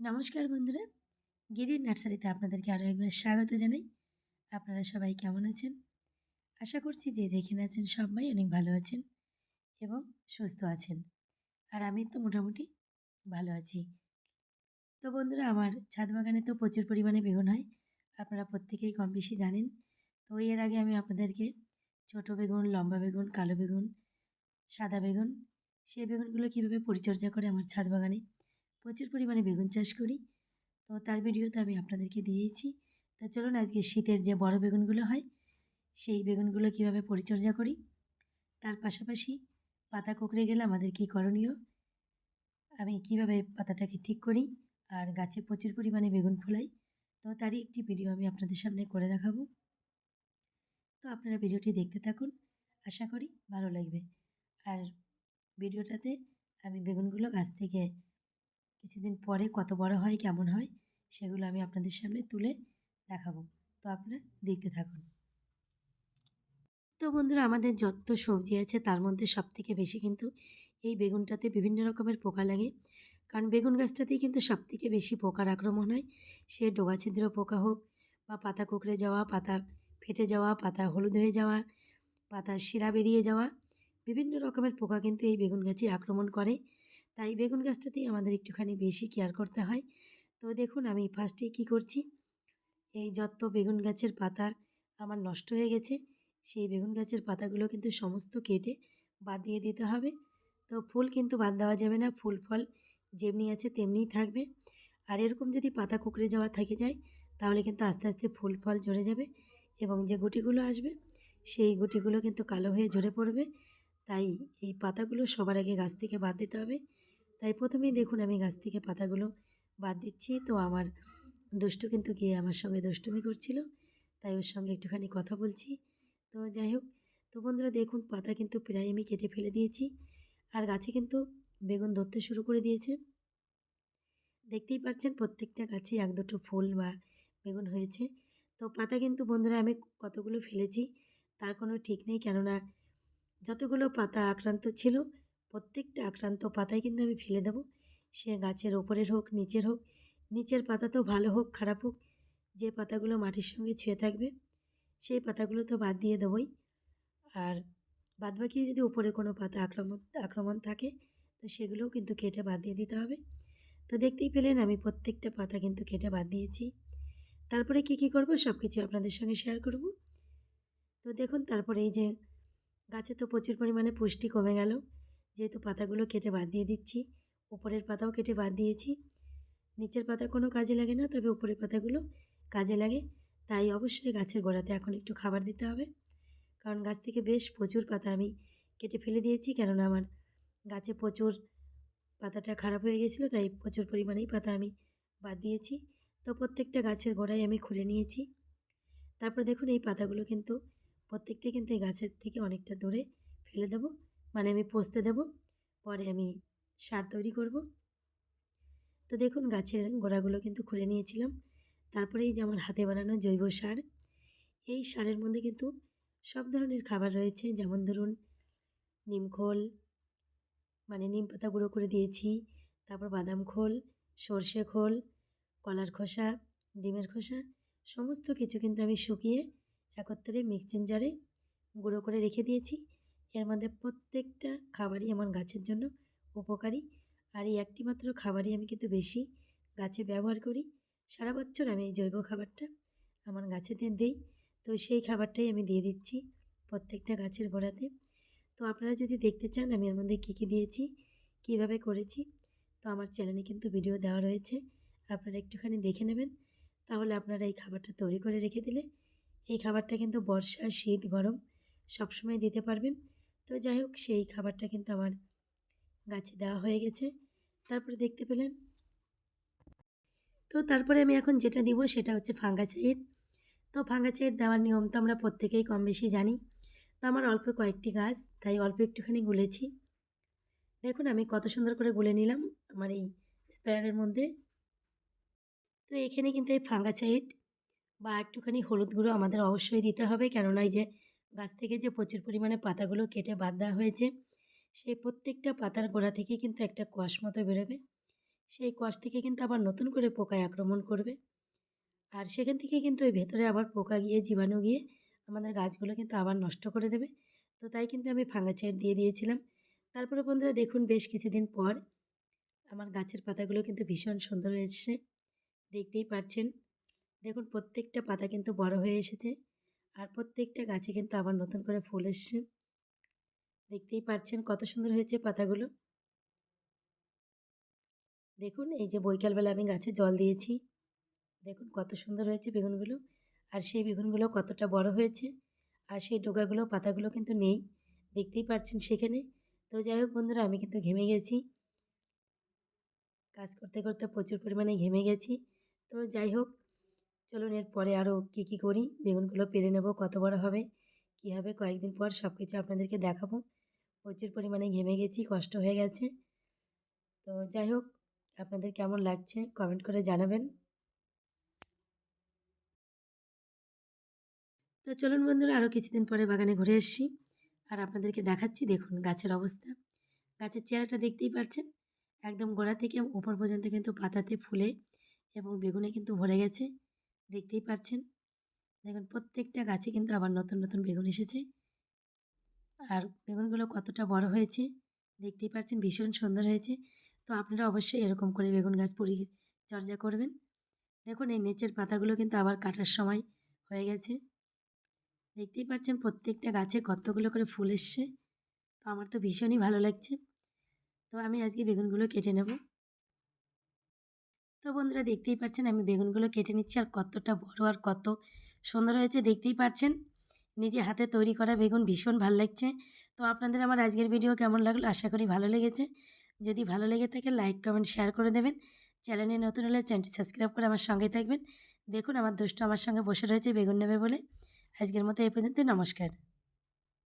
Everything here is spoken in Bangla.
নমস্কার বন্ধুরা গিরির নার্সারিতে আপনাদেরকে আরও একবার স্বাগত জানাই। আপনারা সবাই কেমন আছেন? আশা করছি যে যেখানে আছেন সবাই অনেক ভালো আছেন এবং সুস্থ আছেন। আর আমি তো মোটামুটি ভালো আছি। তো বন্ধুরা, আমার ছাদ বাগানে তো প্রচুর পরিমাণে বেগুন হয়, আপনারা প্রত্যেকেই কম বেশি জানেন। তো এর আগে আমি আপনাদেরকে ছোট বেগুন, লম্বা বেগুন, কালো বেগুন, সাদা বেগুন সেই বেগুনগুলো কীভাবে পরিচর্যা করে আমার ছাদ বাগানে প্রচুর পরিমাণে বেগুন চাষ করি। তো তার ভিডিও তো আমি আপনাদেরকে দিয়েছি। তো চলুন আজকে শীতের যে বড় বেগুনগুলো হয়, সেই বেগুনগুলো কীভাবে পরিচর্যা করি, তার পাশাপাশি পাতা কুকড়ে গেলে আমাদের কী করণীয়, আমি কীভাবে পাতাটাকে ঠিক করি আর গাছে প্রচুর পরিমাণে বেগুন ফোলাই তো তারই একটি ভিডিও আমি আপনাদের সামনে করে দেখাবো। তো আপনারা ভিডিওটি দেখতে থাকুন, আশা করি ভালো লাগবে। আর ভিডিওটাতে আমি বেগুনগুলো গাছ থেকে কিছুদিন পরে কত বড় হয়, কেমন হয়, সেগুলো আমি আপনাদের সামনে তুলে দেখাবো। তো আপনারা দেখতে থাকুন। তো বন্ধুরা, আমাদের যত সবজি আছে, তার মধ্যে সবথেকে বেশি কিন্তু এই বেগুনটাতে বিভিন্ন রকমের পোকা লাগে। কারণ বেগুন গাছটাতেই কিন্তু সবথেকে বেশি পোকার আক্রমণ হয়। সে ডোগা ছিদ্র পোকা হোক বা পাতা কুকড়ে যাওয়া, পাতা ফেটে যাওয়া, পাতা হলুদ হয়ে যাওয়া পাতা শিরা বেরিয়ে যাওয়া, বিভিন্ন রকমের পোকা কিন্তু এই বেগুন গাছে আক্রমণ করে। তাই বেগুন গাছটাতেই আমাদের একটুখানি বেশি কেয়ার করতে হয়। তো দেখুন আমি ফার্স্টে কী করছি, এই যত বেগুন গাছের পাতা আমার নষ্ট হয়ে গেছে, সেই বেগুন গাছের পাতাগুলো কিন্তু সমস্ত কেটে বাদ দিয়ে দিতে হবে। তো ফুল কিন্তু বাদ দেওয়া যাবে না, ফুল ফল যেমনি আছে তেমনিই থাকবে। আর এরকম যদি পাতা কুকড়ে যাওয়া থেকে যায়, তাহলে কিন্তু আস্তে আস্তে ফুল ফল ঝরে যাবে এবং যে গুটিগুলো আসবে, সেই গুটিগুলো কিন্তু কালো হয়ে ঝরে পড়বে। তাই এই পাতাগুলো সবার আগে গাছ থেকে বাদ দিতে হবে। তাই প্রথমেই দেখুন আমি গাছ থেকে পাতাগুলো বাদ দিচ্ছি। তো আমার দুষ্টু কিন্তু গিয়ে আমার সঙ্গে দুষ্টুমি করছিল, তাই ওর সঙ্গে একটুখানি কথা বলছি। তো যাই হোক, তো বন্ধুরা দেখুন পাতা কিন্তু প্রায় আমি কেটে ফেলে দিয়েছি আর গাছে কিন্তু বেগুন ধরতে শুরু করে দিয়েছে। দেখতেই পাচ্ছেন প্রত্যেকটা গাছে এক দুটো ফুল বা বেগুন হয়েছে। তো পাতা কিন্তু বন্ধুরা আমি কতগুলো ফেলেছি তার কোনো ঠিক নেই, কেননা যতগুলো পাতা আক্রান্ত ছিল প্রত্যেকটা আক্রান্ত পাতায় কিন্তু আমি ফেলে দেবো। সে গাছের ওপরের হোক, নিচের হোক, নিচের পাতা তো ভালো হোক, খারাপ হোক, যে পাতাগুলো মাটির সঙ্গে ছুঁয়ে থাকবে, সেই পাতাগুলো তো বাদ দিয়ে দেবই। আর বাদ বাকি যদি উপরে কোনো পাতা আক্রমণ আক্রমণ থাকে, তো সেগুলোও কিন্তু কেটে বাদ দিয়ে দিতে হবে। তো দেখতেই পেলেন আমি প্রত্যেকটা পাতা কিন্তু কেটে বাদ দিয়েছি। তারপরে কি কি করব সব কিছু আপনাদের সঙ্গে শেয়ার করব। তো দেখুন, তারপরে এই যে গাছে তো প্রচুর পরিমাণে পুষ্টি কমে গেল। যেহেতু পাতাগুলো কেটে বাদ দিয়ে দিচ্ছি, উপরের পাতাও কেটে বাদ দিয়েছি। নিচের পাতা কোনো কাজে লাগে না, তবে উপরের পাতাগুলো কাজে লাগে। তাই অবশ্যই গাছের গোড়াতে এখন একটু খাবার দিতে হবে। কারণ গাছ থেকে বেশ প্রচুর পাতা আমি কেটে ফেলে দিয়েছি, কেননা আমার গাছে প্রচুর পাতাটা খারাপ হয়ে গেছিল, তাই প্রচুর পরিমাণেই পাতা আমি বাদ দিয়েছি। তো প্রত্যেকটা গাছের গোড়ায় আমি খুলে নিয়েছি। তারপর দেখুন এই পাতাগুলো কিন্তু প্রত্যেকটাই কিন্তু এই গাছের থেকে অনেকটা দূরে ফেলে দেবো। মানে আমি পচতে দেব, পরে আমি সার তৈরি করব। তো দেখুন, গাছের গোড়াগুলো কিন্তু খুলে নিয়েছিলাম। তারপরে এই যে আমার হাতে বানানো জৈব সার, এই সারের মধ্যে কিন্তু সব ধরনের খাবার রয়েছে। যেমন ধরুন নিমখোল মানে নিম পাতা গুঁড়ো করে দিয়েছি। তারপর বাদাম খোল, সর্ষে খোল, কলার খোসা, ডিমের খোসা, সমস্ত কিছু কিন্তু আমি শুকিয়ে একত্রে মিক্সিং জারে গুঁড়ো করে রেখে দিয়েছি। এর মধ্যে প্রত্যেকটা খাবারই আমার গাছের জন্য উপকারী। আর এই একটি মাত্র খাবারই আমি কিন্তু বেশি গাছে ব্যবহার করি। সারা বছর আমি এই জৈব খাবারটা আমার গাছেতে দিই। তো সেই খাবারটাই আমি দিয়ে দিচ্ছি প্রত্যেকটা গাছের গোড়াতে। তো আপনারা যদি দেখতে চান আমি এর মধ্যে কী কী দিয়েছি, কীভাবে করেছি, তো আমার চ্যানেলে কিন্তু ভিডিও দেওয়া রয়েছে। আপনারা একটুখানি দেখে নেবেন। তাহলে আপনারা এই খাবারটা তৈরি করে রেখে দিলে এই খাবারটা কিন্তু বর্ষা শীত গরম সবসময় দিতে পারবেন। তো যাই হোক, সেই খাবারটা কিন্তু আমার গাছে দেওয়া হয়ে গেছে। তারপরে দেখতে পেলেন, তো তারপরে আমি এখন যেটা দিব সেটা হচ্ছে ফাঙ্গাসাইড তো ফাঙ্গাসাইড দেওয়ার নিয়ম তো আমরা প্রত্যেকেই কম বেশি জানি। তো আমার অল্প কয়েকটি গাছ, তাই অল্প একটুখানি গুলেছি। দেখুন, আমি কত সুন্দর করে গুলে নিলাম আমার এই স্প্রেয়ারের মধ্যে। তো এখানে কিন্তু এই ফাঙ্গাসাইড বা একটুখানি হলুদ গুঁড়ো আমাদের অবশ্যই দিতে হবে। কেননা এই যে গাছ থেকে যে প্রচুর পরিমাণে পাতাগুলো কেটে বাদ দেওয়া হয়েছে, সেই প্রত্যেকটা পাতার গোড়া থেকে কিন্তু একটা কোয়াশ মতো বেরোবে। সেই কষ থেকে কিন্তু আবার নতুন করে পোকায় আক্রমণ করবে। আর সেখান থেকে কিন্তু ওই ভেতরে আবার পোকা গিয়ে, জীবাণু গিয়ে আমাদের গাছগুলো কিন্তু আবার নষ্ট করে দেবে। তো তাই কিন্তু আমি ফাঙ্গাসাইড দিয়ে দিয়েছিলাম। তারপরে বন্ধুরা দেখুন, বেশ কিছুদিন পর আমার গাছের পাতাগুলো কিন্তু ভীষণ সুন্দর হয়েছে। দেখতেই পারছেন। দেখুন, প্রত্যেকটা পাতা কিন্তু বড় হয়ে এসেছে। আর প্রত্যেকটা গাছে কিন্তু আবার নতুন করে ফুল এসছে। দেখতেই পারছেন কত সুন্দর হয়েছে পাতাগুলো। দেখুন, এই যে বৈকালবেলা আমি গাছে জল দিয়েছি। দেখুন কত সুন্দর হয়েছে বেগুনগুলো। আর সেই বেগুনগুলো কতটা বড় হয়েছে। আর সেই ডোকাগুলো পাতাগুলো কিন্তু নেই। দেখতেই পাচ্ছেন সেখানে। তো যাই হোক বন্ধুরা, আমি কিন্তু ঘেমে গেছি। কাজ করতে করতে প্রচুর পরিমাণে ঘেমে গেছি। তো যাই হোক চলুন এরপরে আরও কী কী করি? বেগুনগুলো পেরে নেব, কত বড় হবে, কী হবে, কয়েকদিন পর সব কিছু আপনাদেরকে দেখাবো। প্রচুর পরিমাণে ঘেমে গেছি, কষ্ট হয়ে গেছে। তো যাই হোক, আপনাদের কেমন লাগছে কমেন্ট করে জানাবেন। তো চলুন বন্ধুরা আরও কিছুদিন পরে বাগানে ঘুরে এসছি। আর আপনাদেরকে দেখাচ্ছি, দেখুন গাছের অবস্থা। গাছের চেহারাটা দেখতেই পাচ্ছেন একদম গোড়া থেকে ওপর পর্যন্ত কিন্তু পাতাতে ফুলে এবং বেগুনে কিন্তু ভরে গেছে। দেখতেই পাচ্ছেন দেখুন, প্রত্যেকটা গাছে কিন্তু আবার নতুন নতুন বেগুন এসেছে। আর বেগুনগুলো কতটা বড় হয়েছে দেখতেই পাচ্ছেন ভীষণ সুন্দর হয়েছে। তো আপনারা অবশ্যই এরকম করে বেগুন গাছ পরিচর্যা করবেন। দেখুন, এই নিচের পাতাগুলো কিন্তু আবার কাটার সময় হয়ে গেছে। দেখতেই পাচ্ছেন প্রত্যেকটা গাছে কতগুলো করে ফুল এসছে। তো আমার তো ভীষণই ভালো লাগছে। তো আমি আজকে বেগুনগুলো কেটে নেব। তো বন্ধুরা দেখতেই পাচ্ছেন আমি বেগুনগুলো কেটে নিচ্ছি আর কতটা বড় আর কত সুন্দর হয়েছে, দেখতেই পাচ্ছেন নিজে হাতে তৈরি করা বেগুন ভীষণ ভালো লাগছে। তো আপনাদের আমার আজকের ভিডিও কেমন লাগল আশা করি ভালো লেগেছে। যদি ভালো লেগে থাকে লাইক, কমেন্ট, শেয়ার করে দেবেন। চ্যানেলে নতুন হলে চ্যানেলটি সাবস্ক্রাইব করে আমার সঙ্গে থাকবেন। দেখুন আমার দুষ্ট আমার সঙ্গে বসে রয়েছে বেগুন নেবে বলে। আজকের মতো এই পর্যন্ত, নমস্কার।